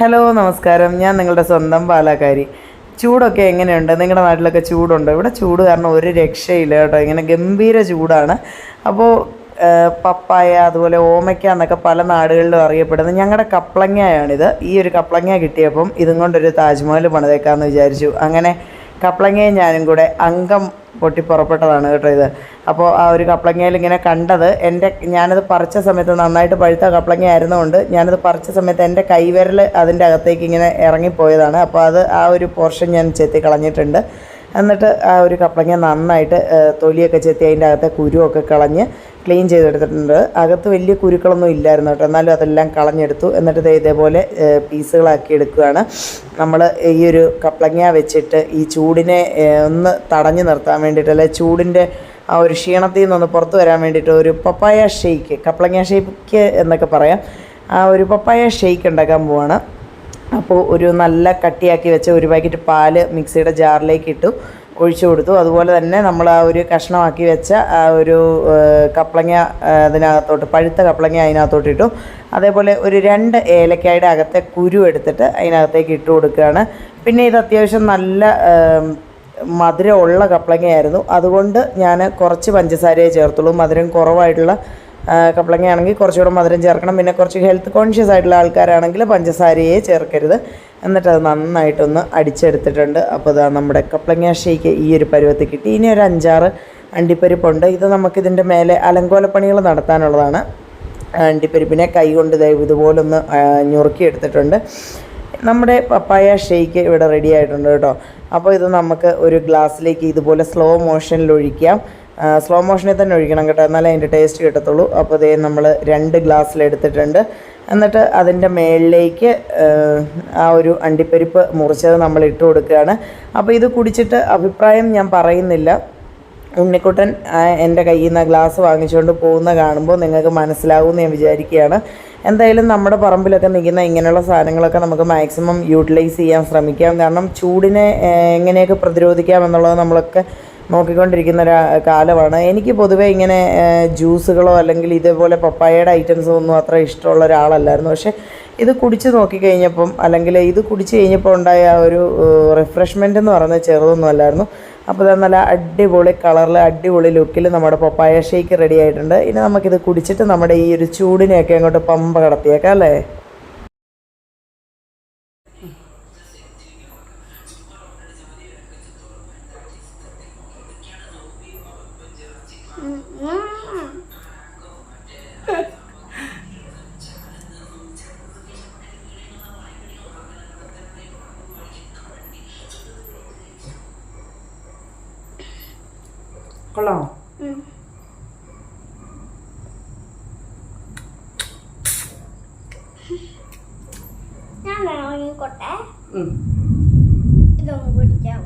Hello നമസ്കാരം. ഞാൻ നിങ്ങളുടെ സ്വന്തം പാലാക്കാരി. ചൂടൊക്കെ എങ്ങനെയുണ്ട്? നിങ്ങളുടെ നാട്ടിലൊക്കെ ചൂടുണ്ടോ? ഇവിടെ ചൂട് കാരണം ഒരു രക്ഷയില്ല കേട്ടോ. ഇങ്ങനെ ഗംഭീര ചൂടാണ്. അപ്പോൾ പപ്പായ അതുപോലെ ഓമയ്ക്ക എന്നൊക്കെ പല നാടുകളിലും അറിയപ്പെടുന്നത്. ഞങ്ങളുടെ കപ്ലങ്ങയാണിത്. ഈ ഒരു കപ്ലങ്ങ കിട്ടിയപ്പം ഇതും കൊണ്ടൊരു താജ്മഹൽ പണിതേക്കാമെന്ന് വിചാരിച്ചു. അങ്ങനെ കപ്ലങ്ങയും ഞാനും കൂടെ അംഗം പൊട്ടി പുറപ്പെട്ടതാണ് കേട്ടോ ഇത്. അപ്പോൾ ആ ഒരു കപ്ലങ്ങയിൽ ഇങ്ങനെ കണ്ടത് എന്റെ ഞാനത് പറിച്ച സമയത്ത് നന്നായിട്ട് പഴുത്ത കപ്ലങ്ങ ആയിരുന്നുകൊണ്ട് ഞാനത് പറിച്ച സമയത്ത് എന്റെ കൈവിരൽ അതിന്റെ അകത്തേക്ക് ഇങ്ങനെ ഇറങ്ങിപ്പോയതാണ്. അപ്പോൾ അത് ആ ഒരു പോർഷൻ ഞാൻ ചെത്തി കളഞ്ഞിട്ടുണ്ട്. എന്നിട്ട് ആ ഒരു കപ്ലങ്ങ നന്നായിട്ട് തൊലിയൊക്കെ ചെത്തി അതിന്റെ അകത്തെ കുരുവൊക്കെ കളഞ്ഞ് ക്ലീൻ ചെയ്തെടുത്തിട്ടുണ്ട്. അകത്ത് വലിയ കുരുക്കളൊന്നും ഇല്ലായിരുന്നു കേട്ടോ. എന്നാലും അതെല്ലാം കളഞ്ഞെടുത്തു. എന്നിട്ട് ഇതേപോലെ പീസുകളാക്കി എടുക്കുകയാണ് നമ്മൾ ഈ ഒരു കപ്ലങ്ങ വെച്ചിട്ട് ഈ ചൂടിനെ ഒന്ന് തടഞ്ഞു നിർത്താൻ വേണ്ടിയിട്ട് അല്ലെ ചൂടിന്റെ ആ ഒരു ക്ഷീണത്തിൽ നിന്നൊന്ന് പുറത്ത് വരാൻ വേണ്ടിയിട്ട് ഒരു പപ്പായ ഷെയ്ക്ക് കപ്ലങ്ങ ഷെയ്ക്ക് എന്നൊക്കെ പറയാം. ആ ഒരു പപ്പായ ഷെയ്ക്ക് ഉണ്ടാക്കാൻ പോവാണ്. അപ്പോൾ ഒരു നല്ല കട്ടിയാക്കി വെച്ച ഒരു പാക്കറ്റ് പാൽ മിക്സിയുടെ ജാറിലേക്ക് ഇട്ടു ഒഴിച്ചു കൊടുത്തു. അതുപോലെ തന്നെ നമ്മൾ ആ ഒരു കഷ്ണമാക്കി വെച്ച ആ ഒരു കപ്ലങ്ങ അതിനകത്തോട്ട് പഴുത്ത കപ്ലങ്ങ അതിനകത്തോട്ട് ഇട്ടു. അതേപോലെ ഒരു രണ്ട് ഏലക്കായുടെ അകത്തെ കുരു എടുത്തിട്ട് അതിനകത്തേക്ക് ഇട്ട് കൊടുക്കുകയാണ്. പിന്നെ ഇത് അത്യാവശ്യം നല്ല മധുരമുള്ള കപ്ലങ്ങയായിരുന്നു. അതുകൊണ്ട് ഞാൻ കുറച്ച് പഞ്ചസാരയെ ചേർത്തുള്ളൂ. മധുരം കുറവായിട്ടുള്ള ആ, കപ്ലങ്ങയാണെങ്കിൽ കുറച്ചുകൂടെ മധുരം ചേർക്കണം. പിന്നെ കുറച്ച് ഹെൽത്ത് കോൺഷ്യസ് ആയിട്ടുള്ള ആൾക്കാരാണെങ്കിൽ പഞ്ചസാരയെ ചേർക്കരുത്. എന്നിട്ട് അത് നന്നായിട്ടൊന്ന് അടിച്ചെടുത്തിട്ടുണ്ട്. അപ്പോൾ ഇതാ നമ്മുടെ കപ്പളങ്ങ ഷേക്ക് ഈ ഒരു പരുവത്തിൽ കിട്ടി. ഇനി ഒരു അഞ്ചാറ് അണ്ടിപ്പരിപ്പുണ്ട്. ഇത് നമുക്കിതിന്റെ മേലെ അലങ്കോലപ്പണികൾ നടത്താനുള്ളതാണ്. അണ്ടിപ്പരിപ്പിനെ കൈകൊണ്ട് ദേ ഇതുപോലൊന്ന് ഞുറുക്കിയെടുത്തിട്ടുണ്ട്. നമ്മുടെ പപ്പായ ഷേക്ക് ഇവിടെ റെഡി ആയിട്ടുണ്ട് കേട്ടോ. അപ്പോൾ ഇത് നമുക്ക് ഒരു ഗ്ലാസ്സിലേക്ക് ഇതുപോലെ സ്ലോ മോഷനിൽ ഒഴിക്കാം. സ്ലോ മോഷനിൽ തന്നെ ഒഴിക്കണം കേട്ടോ. എന്നാലേ അതിന്റെ ടേസ്റ്റ് കിട്ടത്തുള്ളൂ. അപ്പോൾ ഇതേ നമ്മൾ രണ്ട് ഗ്ലാസ്സിലെടുത്തിട്ടുണ്ട് എന്നിട്ട് അതിന്റെ മേളിലേക്ക് ആ ഒരു അണ്ടിപ്പരിപ്പ് മുറിച്ചത് നമ്മൾ ഇട്ട് കൊടുക്കുകയാണ്. അപ്പോൾ ഇത് കുടിച്ചിട്ട് അഭിപ്രായം ഞാൻ പറയുന്നില്ല. ഉണ്ണിക്കുട്ടൻ എന്റെ കയ്യിൽ നിന്ന് ഗ്ലാസ് വാങ്ങിച്ചുകൊണ്ട് പോകുന്ന കാണുമ്പോൾ നിങ്ങൾക്ക് മനസ്സിലാകുമെന്ന് ഞാൻ വിചാരിക്കുകയാണ്. എന്തായാലും നമ്മുടെ പറമ്പിലൊക്കെ നിൽക്കുന്ന ഇങ്ങനെയുള്ള സാധനങ്ങളൊക്കെ നമുക്ക് മാക്സിമം യൂട്ടിലൈസ് ചെയ്യാൻ ശ്രമിക്കാം. കാരണം ചൂടിനെ എങ്ങനെയൊക്കെ പ്രതിരോധിക്കാം എന്നുള്ളത് നമ്മളൊക്കെ നോക്കിക്കൊണ്ടിരിക്കുന്ന ഒരു കാലമാണ്. എനിക്ക് പൊതുവേ ഇങ്ങനെ ജ്യൂസുകളോ അല്ലെങ്കിൽ ഇതേപോലെ പപ്പായയുടെ ഐറ്റംസോ ഒന്നും അത്ര ഇഷ്ടമുള്ള ഒരാളല്ലായിരുന്നു. പക്ഷേ ഇത് കുടിച്ച് നോക്കിക്കഴിഞ്ഞപ്പം അല്ലെങ്കിൽ ഇത് കുടിച്ച് കഴിഞ്ഞപ്പോൾ ഉണ്ടായ ഒരു റിഫ്രഷ്മെന്റ് എന്ന് പറയുന്നത് ചെറുതൊന്നും അല്ലായിരുന്നു. അപ്പോൾ ഇത് നല്ല അടിപൊളി കളറിൽ അടിപൊളി ലുക്കിൽ നമ്മുടെ പപ്പായ ഷേക്ക് റെഡി ആയിട്ടുണ്ട്. ഇനി നമുക്കിത് കുടിച്ചിട്ട് നമ്മുടെ ഈ ഒരു ചൂടിനെയൊക്കെ അങ്ങോട്ട് പമ്പ കടത്തിയേക്കാം അല്ലേ? കൊള്ളാമോ ഞാൻ കൊട്ടെ ഇതൊന്ന് പിടിക്കാം